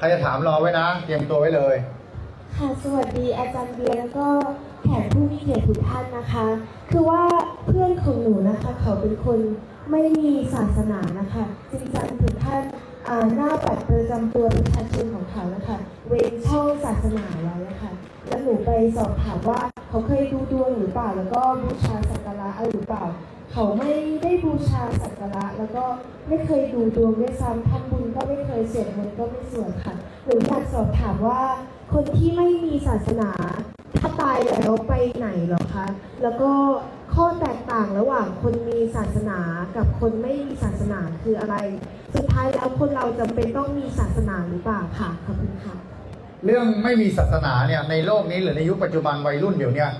ใครจะถามรอไว้นะ เตรียมตัวไว้เลย ค่ะสวัสดีอาจารย์เบียร์แล้วก็แขกผู้มีเกียรติทุกท่านนะคะ คือว่าเพื่อนของหนูนะคะ เขาเป็นคนไม่มีศาสนานะคะจึงจะถึงท่านอ่าหน้าบัตรประจำตัวประชาชนของเขานะคะ เว้นช่องศาสนาไว้นะคะแล้วหนูไปสอบถามว่าเขาเคยดูดวงหรือเปล่า แล้วก็บูชาสักการะอะไรหรือเปล่า เขาไม่ได้บูชาสักการะแล้วก็ไม่เคยดูดวงด้วยซ้ำทำบุญก็ไม่เคยเสวดมนต์ก็ไม่สวดค่ะหนูอยากสอบถามว่า คนที่ไม่มีศาสนา ถ้าตายแล้วไปไหนหรอคะแล้วก็ข้อแตกต่างระหว่างคนมีศาสนากับคนไม่มีศาสนาคืออะไร สุดท้ายแล้วคนเราจำเป็นต้องมีศาสนาหรือเปล่าค่ะขอบคุณค่ะเรื่องไม่มีศาสนาเนี่ยในโลกนี้หรือในยุคปัจจุบันวัยรุ่นเดี๋ยวเนี้ย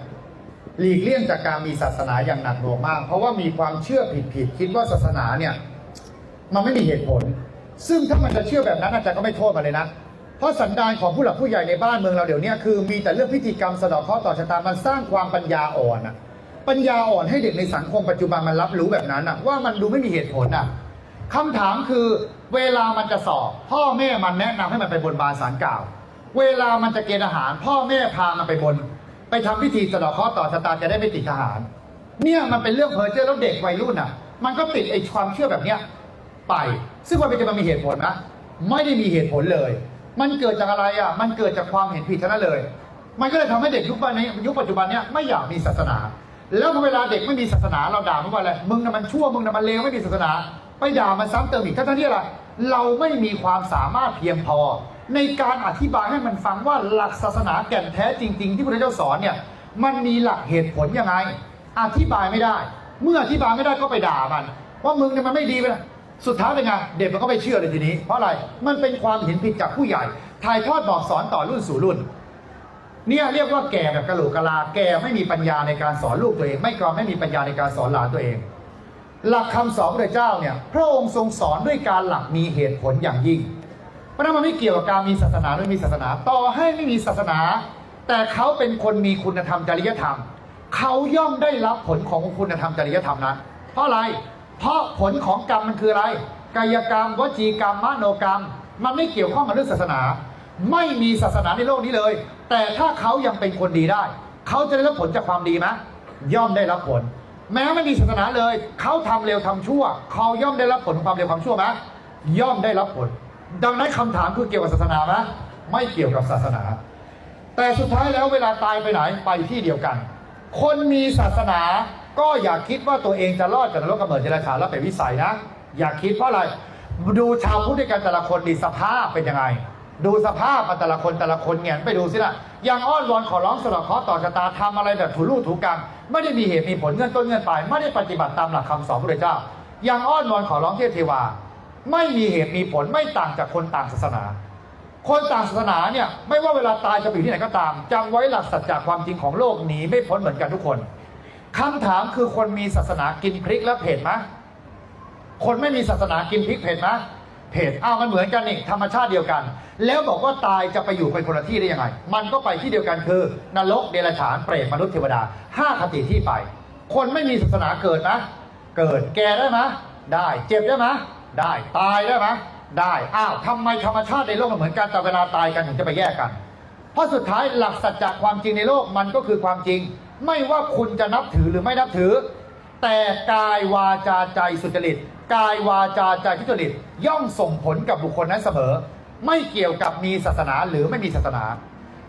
หลีกเลี่ยงจากการมีศาสนาอย่างหนักหน่วงมาก เพราะว่ามีความเชื่อผิดๆคิดว่าศาสนาเนี่ยมันไม่มีเหตุผล ซึ่งถ้ามันจะเชื่อแบบนั้นอาจารย์ก็ไม่โทษมันเลยนะ เพราะสันดานของผู้หลักผู้ใหญ่ในบ้านเมืองเราเดี๋ยวนี้คือมีแต่เรื่องพิธีกรรมสะเดอกเคราะห์ต่อชะตา มันสร้างความปัญญาอ่อนอะปัญญาอ่อนให้เด็กในสังคมปัจจุบันมันรับรู้แบบนั้นอะว่ามันดูไม่มีเหตุผลอะคำถามคือเวลามันจะสอบ พ่อแม่มันแนะนำให้มันไปบนบานสารกล่าว เวลามันจะเกณฑ์อาหาร พ่อแม่พามันไปบน ไปทำพิธีสะเดอกเคราะห์ต่อชะตาจะได้ไม่ติดทหาร เนี่ยมันเป็นเรื่องเพ้อเจ้อแล้วเด็กวัยรุ่นอะ มันก็ติดไอ้ความเชื่อแบบเนี้ยไป ซึ่งมันเป็นจะมันมีเหตุผลนะไม่ได้มีเหตุผลเลย มันเกิดจากอะไรอะ มันเกิดจากความเห็นผิดเท่านั้นเลย มันก็เลยทำให้เด็กยุคนี้ยุคปัจจุบันเนี้ยไม่อยากมีศาสนา แล้วพอเวลาเด็กไม่มีศาสนาเราด่ามันว่าอะไรมึงน่ะมันชั่วมึงน่ะมันเลวไม่มีศาสนา ไปด่ามันซ้ำเติมอีกทั้งที่อะไรเราไม่มีความสามารถเพียงพอ ในการอธิบายให้มันฟังว่าหลักศาสนาแก่นแท้จริง ๆ ที่พระเจ้าสอนเนี่ยมันมีหลักเหตุผลยังไง อธิบายไม่ได้ เมื่ออธิบายไม่ได้ก็ไปด่ามัน ว่ามึงเนี่ยมันไม่ดีไปนะสุดท้ายเป็นไงเด็กมันก็ไม่เชื่อเลยทีนี้ เพราะอะไรมันเป็นความเห็นผิดจากผู้ใหญ่ถ่ายทอดบอกสอนต่อรุ่นสู่รุ่น เนี่ยเรียกว่าแก่แบบกะโหลกกะลา แก่ไม่มีปัญญาในการสอนลูกตัวเอง ไม่กรอไม่มีปัญญาในการสอนหลานตัวเอง หลักคำสอนพระเจ้าเนี่ยพระองค์ทรงสอนด้วยการหลักมีเหตุผลอย่างยิ่ง ราะนั้นมันไม่เกี่ยวกับการมีศาสนาหรือไม่มีศาสนา ต่อให้ไม่มีศาสนา แต่เขาเป็นคนมีคุณธรรมจริยธรรม เขาย่อมได้รับผลของคุณธรรมจริยธรรมนั้นเพราะอะไร เพราะผลของกรรมมันคืออะไร กายกรรมวจีกรรมมโนกรรม มันไม่เกี่ยวข้องกับเรื่องศาสนา ไม่มีศาสนาในโลกนี้เลย แต่ถ้าเขายังเป็นคนดีได้ เขาจะได้รับผลจากความดีไหมย่อมได้รับผล แม้ไม่มีศาสนาเลย เขาทำเร็วทำชั่ว เขาย่อมได้รับผลของความเร็วความชั่วไหมย่อมได้รับผล ดังนั้นคำถามคือเกี่ยวกับศาสนาไหมไม่เกี่ยวกับศาสนา แต่สุดท้ายแล้วเวลาตายไปไหนไปที่เดียวกัน คนมีศาสนาก็อย่าคิดว่าตัวเองจะรอดจากนรกกำเนิดเจริญขาแล้วเป็นวิสัยนะ อย่าคิดเพราะอะไรดูชาวพุทธด้วยกันแต่ละคนดีสภาพเป็นยังไง ดูสภาพแต่ละคนแต่ละคนเงียไปดูสิละยังอ้อนวอนขอร้องสละเคราะห์ต่อชะตาทำอะไรแบบถูรูถูกรรมไม่ได้มีเหตุมีผลเงื่อนต้นเงื่อนปลายไม่ได้ปฏิบัติตามหลักคำสอนพระเจ้า ยังอ้อนวอนขอร้องเทพเทวา ไม่มีเหตุมีผลไม่ต่างจากคนต่างศาสนา คนต่างศาสนาเนี่ยไม่ว่าเวลาตายจะไปอยู่ที่ไหนก็ตามจำไว้หลักสัจจะความจริงของโลกหนีไม่พ้นเหมือนกันทุกคนคำถามคือคนมีศาสนากินพริกแล้วเผ็ดไหมคนไม่มีศาสนากินพริกเผ็ดไหมเผ็ดอ้าวมันเหมือนกันนี่ธรรมชาติเดียวกัน แล้วบอกว่าตายจะไปอยู่เป็นคนละที่ได้ยังไง มันก็ไปที่เดียวกันคือนรกเดรัจฉานเปรตมนุษย์เทวดาห้าคติที่ไป คนไม่มีศาสนาเกิดไหมเกิดแก่ได้ไหมได้ เจ็บได้ไหม ได้ตายได้ไหมได้อ้าวทำไมธรรมชาติในโลกมันเหมือนกันแต่เวลาตายกันถึงจะไปแยกกัน เพราะสุดท้ายหลักสัจจะความจริงในโลกมันก็คือความจริง ไม่ว่าคุณจะนับถือหรือไม่นับถือ แต่กายวาจาใจสุจริต กายวาจาใจทุจริต ย่อมส่งผลกับบุคคลนั้นเสมอ ไม่เกี่ยวกับมีศาสนาหรือไม่มีศาสนา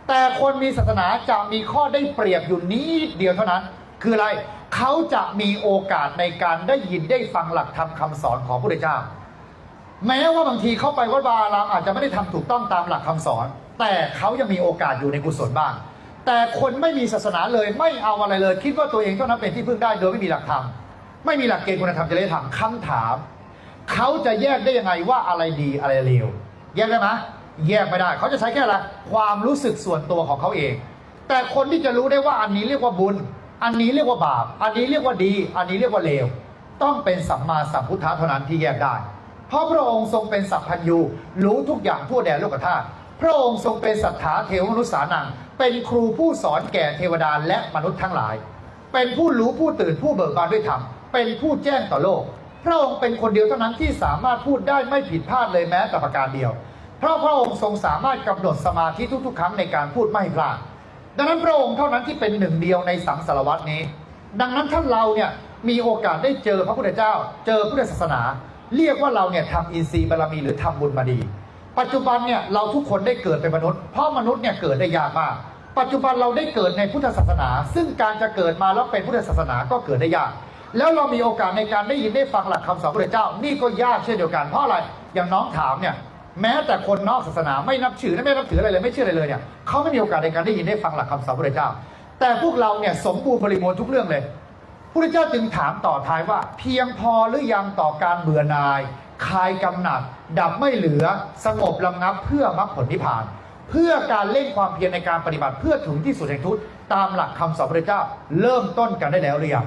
แต่คนมีศาสนาจะมีข้อได้เปรียบอยู่นิดเดียวเท่านั้น คืออะไร เขาจะมีโอกาสในการได้ยินได้ฟังหลักธรรมคำสอนของพระพุทธเจ้า แม้ว่าบางทีเข้าไปวัดวาอารามอาจจะไม่ได้ทำถูกต้องตามหลักคำสอน แต่เขายังมีโอกาสอยู่ในกุศลบ้าง แต่คนไม่มีศาสนาเลยไม่เอาอะไรเลย คิดว่าตัวเองเท่านั้นเป็นที่พึ่งได้โดยไม่มีหลักธรรมไม่มีหลักเกณฑ์คุณธรรมจริยธรรมคำถาม เขาจะแยกได้ยังไงว่าอะไรดีอะไรเลวแยกได้ไหมแยกไม่ได้ เขาจะใช้แค่อะไรความรู้สึกส่วนตัวของเขาเอง แต่คนที่จะรู้ได้ว่าอันนี้เรียกว่าบุญ อันนี้เรียกว่าบาป อันนี้เรียกว่าดี อันนี้เรียกว่าเลว ต้องเป็นสัมมาสัมพุทธะเท่านั้นที่แยกได้ เพราะพระองค์ทรงเป็นสัพพัญญูรู้ทุกอย่างทั่วแดนโลกธาตุ พระองค์ทรงเป็นสัทธาเทวมนุษย์สานัง เป็นครูผู้สอนแก่เทวดาและมนุษย์ทั้งหลาย เป็นผู้รู้ผู้ตื่นผู้เบิกบานด้วยธรรม เป็นผู้แจ้งต่อโลก พระองค์เป็นคนเดียวเท่านั้นที่สามารถพูดได้ไม่ผิดพลาดเลยแม้แต่ประการเดียว เพราะพระองค์ทรงสามารถกำหนดสมาธิทุกๆ ครั้งในการพูดไม่พลาด ดังนั้นพระองค์เท่านั้นที่เป็นหนึ่งเดียวในสังสารวัตนี้ ดังนั้นท่านเราเนี่ยมีโอกาสได้เจอพระพุทธเจ้า เจอพุทธศาสนา เรียกว่าเราเนี่ยทำอินทรีย์บารมีหรือทำบุญมาดี ปัจจุบันเนี่ยเราทุกคนได้เกิดเป็นมนุษย์ เพราะมนุษย์เนี่ยเกิดได้ยากมาก ปัจจุบันเราได้เกิดในพุทธศาสนา ซึ่งการจะเกิดมาแล้วเป็นพุทธศาสนาก็เกิดได้ยาก แล้วเรามีโอกาสในการได้ยินได้ฟังหลักคำสอนพระพุทธเจ้า นี่ก็ยากเช่นเดียวกัน เพราะอะไร อย่างน้องถามเนี่ย แม้แต่คนนอกศาสนาไม่นับถือและไม่นับถืออะไรเลยไม่เชื่ออะไรเลยเนี่ยเขาไม่มีโอกาสในการได้ยินได้ฟังหลักคำสอนพระเจ้า แต่พวกเราเนี่ยสมบูรณ์บริบูรณ์ทุกเรื่องเลยพระเจ้าจึงถามต่อท้ายว่า เพียงพอหรือยังต่อการเบื่อหน่าย คลายกำหนัด ดับไม่เหลือ สงบระงับเพื่อมรรคผลนิพพาน เพื่อการเล่นความเพียรในการปฏิบัติเพื่อถึงที่สุดแห่งทุกตามหลักคำสอนพระเจ้า เริ่มต้นกันได้แล้วหรือยัง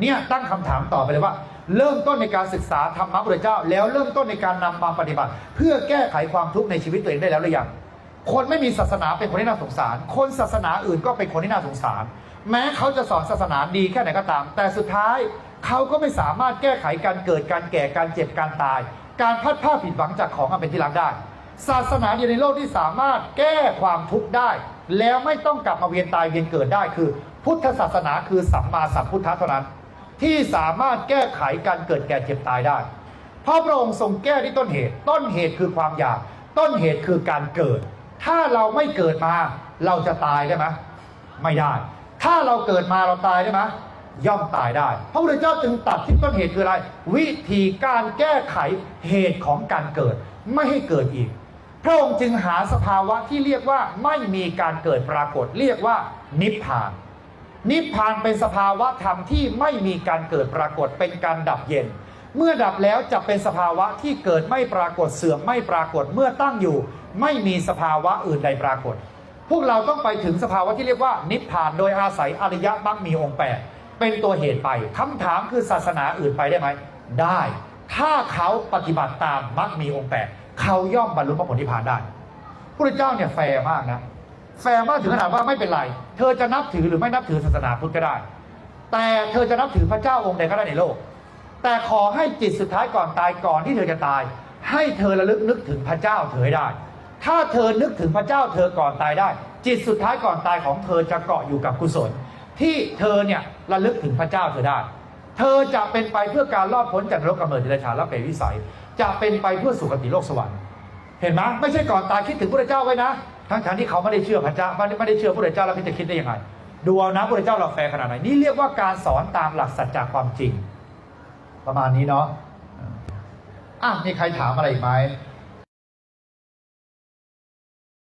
เนี่ยตั้งคำถามต่อไปเลยว่า เริ่มต้นในการศึกษาธรรมะพระเจ้า แล้วเริ่มต้นในการนำมาปฏิบัติ เพื่อแก้ไขความทุกข์ในชีวิตตัวเองได้แล้วหรือยังคนไม่มีศาสนาเป็นคนที่น่าสงสาร คนศาสนาอื่นก็เป็นคนที่น่าสงสาร แม้เขาจะสอนศาสนาดีแค่ไหนก็ตาม แต่สุดท้ายเขาก็ไม่สามารถแก้ไขการเกิดการแก่การเจ็บการตาย การพัดผ้าผิดหวังจากของอันเป็นที่รักได้ ศาสนาเดียวในโลกที่สามารถแก้ความทุกข์ได้ แล้วไม่ต้องกลับมาเวียนตายเวียนเกิดได้คือ พุทธศาสนาคือสัมมาสัมพุทธะเท่านั้น ที่สามารถแก้ไขการเกิดแก่เจ็บตายได้ เพราะพระองค์ทรงแก้ที่ต้นเหตุ ต้นเหตุคือความอยาก ต้นเหตุคือการเกิด ถ้าเราไม่เกิดมาเราจะตายได้ไหมไม่ได้ ถ้าเราเกิดมาเราตายได้ไหมย่อมตายได้ พระพุทธเจ้าจึงตัดที่ต้นเหตุคืออะไร วิธีการแก้ไขเหตุของการเกิด ไม่ให้เกิดอีก พระองค์จึงหาสภาวะที่เรียกว่าไม่มีการเกิดปรากฏ เรียกว่านิพพาน นิพพานเป็นสภาวะธรรมที่ไม่มีการเกิดปรากฏเป็นการดับเย็น เมื่อดับแล้วจะเป็นสภาวะที่เกิดไม่ปรากฏเสื่อมไม่ปรากฏเมื่อตั้งอยู่ ไม่มีสภาวะอื่นใดปรากฏ พวกเราต้องไปถึงสภาวะที่เรียกว่า นิพพานโดยอาศัยอริยมรรคมีองค์แปดเป็นตัวเหตุไปคำถามคือศาสนาอื่นไปได้ไหมได้ ถ้าเขาปฏิบัติตามมรรคมีองค์แปดเขาย่อมบรรลุมรรคผลนิพพานได้พระเจ้าเนี่ยแฟร์มากนะ แฟร์มากถึงขนาดว่าไม่เป็นไร เธอจะนับถือหรือไม่นับถือศาสนาพุทธก็ได้ แต่เธอจะนับถือพระเจ้าองค์ใดก็ได้ในโลก แต่ขอให้จิตสุดท้ายก่อนตายก่อนที่เธอจะตาย ให้เธอระลึกนึกถึงพระเจ้าเธอได้ ถ้าเธอนึกถึงพระเจ้าเธอก่อนตายได้ จิตสุดท้ายก่อนตายของเธอจะเกาะอยู่กับกุศล ที่เธอเนี่ยระลึกถึงพระเจ้าเธอได้ เธอจะเป็นไปเพื่อการรอดพ้นจากนรกกำเนิดเดรัจฉานและเปรตวิสัย จะเป็นไปเพื่อสุคติโลกสวรรค์ เห็นไหมไม่ใช่ก่อนตายคิดถึงพระเจ้าไว้นะ ทั้งทที่เขาไม่ได้เชื่อพระเจ้าไม่ได้ไม่ได้เชื่อพระเจ้าแล้วพี่จะคิดได้ยังไง ดูเอานะพระเจ้าเราแฟร์ขนาดไหนนี่เรียกว่าการสอนตามหลักสัจจะความจริง ประมาณนี้เนาะอะมีใครถามอะไรอีกไหม